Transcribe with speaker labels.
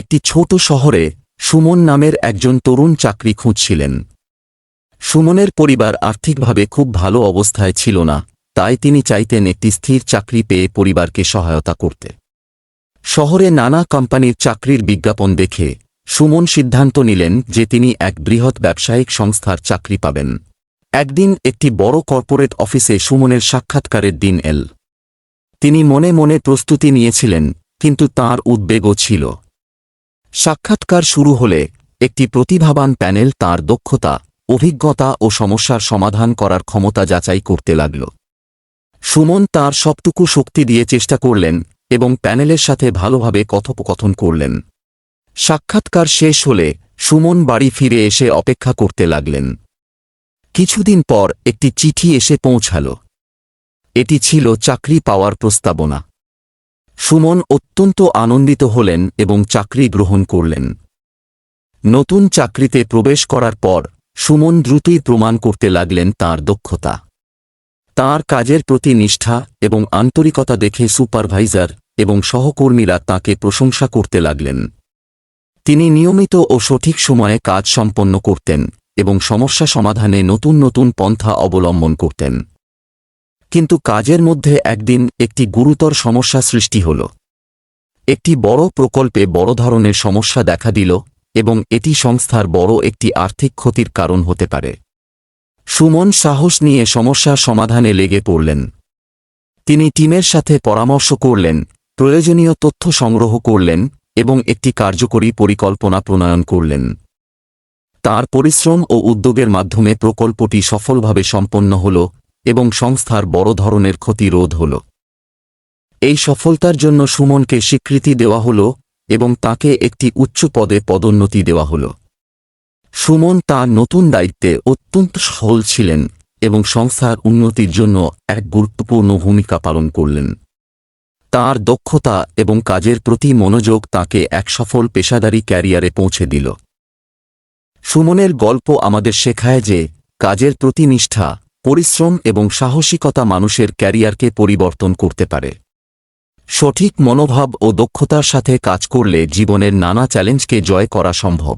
Speaker 1: একটি ছোট শহরে সুমন নামের একজন তরুণ চাকরি খুঁজছিলেন। সুমনের পরিবার আর্থিকভাবে খুব ভালো অবস্থায় ছিল না, তাই তিনি চাইতেন একটি স্থির চাকরি পেয়ে পরিবারকে সহায়তা করতে। শহরে নানা কোম্পানির চাকরির বিজ্ঞাপন দেখে সুমন সিদ্ধান্ত নিলেন যে তিনি এক বৃহৎ ব্যবসায়িক সংস্থার চাকরি পাবেন। একদিন একটি বড় কর্পোরেট অফিসে সুমনের সাক্ষাৎকারের দিন এল। তিনি মনে মনে প্রস্তুতি নিয়েছিলেন, কিন্তু তার উদ্বেগও ছিল। সাক্ষাৎকার শুরু হলে, একটি প্রতিভাবান প্যানেল তার দক্ষতা, অভিজ্ঞতা ও সমস্যার সমাধান করার ক্ষমতা যাচাই করতে লাগল। সুমন তার সবটুকু শক্তি দিয়ে চেষ্টা করলেন এবং প্যানেলের সাথে ভালোভাবে কথোপকথন করলেন। সাক্ষাৎকার শেষ হলে, সুমন বাড়ি ফিরে এসে অপেক্ষা করতে লাগলেন। কিছুদিন পর একটি চিঠি এসে পৌঁছাল। এটি ছিল চাকরি পাওয়ার প্রস্তাবনা। সুমন অত্যন্ত আনন্দিত হলেন এবং চাকরি গ্রহণ করলেন। নতুন চাকরিতে প্রবেশ করার পর, সুমন দ্রুতই প্রমাণ করতে লাগলেন তার দক্ষতা। তার কাজের প্রতি নিষ্ঠা এবং আন্তরিকতা দেখে সুপারভাইজার এবং সহকর্মীরা তাকে প্রশংসা করতে লাগলেন। তিনি নিয়মিত ও সঠিক সময়ে কাজ সম্পন্ন করতেন এবং সমস্যা সমাধানে নতুন নতুন পন্থা অবলম্বন করতেন। কিন্তু কাজের মধ্যে একদিন একটি গুরুতর সমস্যা সৃষ্টি হল। একটি বড় প্রকল্পে বড় ধরনের সমস্যা দেখা দিল এবং এটি সংস্থার বড় একটি আর্থিক ক্ষতির কারণ হতে পারে। সুমন সাহস নিয়ে সমস্যা সমাধানে লেগে পড়লেন। তিনি টিমের সাথে পরামর্শ করলেন, প্রয়োজনীয় তথ্য সংগ্রহ করলেন এবং একটি কার্যকরী পরিকল্পনা প্রণয়ন করলেন। তার পরিশ্রম ও উদ্যোগের মাধ্যমে প্রকল্পটি সফলভাবে সম্পন্ন হল এবং সংস্থার বড় ধরনের ক্ষতি রোধ হল। এই সফলতার জন্য সুমনকে স্বীকৃতি দেওয়া হল এবং তাকে একটি উচ্চ পদে পদোন্নতি দেওয়া হল। সুমন তার নতুন দায়িত্বে অত্যন্ত সহল ছিলেন এবং সংস্থার উন্নতির জন্য এক গুরুত্বপূর্ণ ভূমিকা পালন করলেন। তার দক্ষতা এবং কাজের প্রতি মনোযোগ তাকে এক সফল পেশাদারী ক্যারিয়ারে পৌঁছে দিল। সুমনের গল্প আমাদের শেখায় যে, কাজের প্রতি নিষ্ঠা পরিশ্রম এবং সাহসিকতা মানুষের ক্যারিয়ারকে পরিবর্তন করতে পারে। সঠিক মনোভাব ও দক্ষতার সাথে কাজ করলে জীবনের নানা চ্যালেঞ্জকে জয় করা সম্ভব।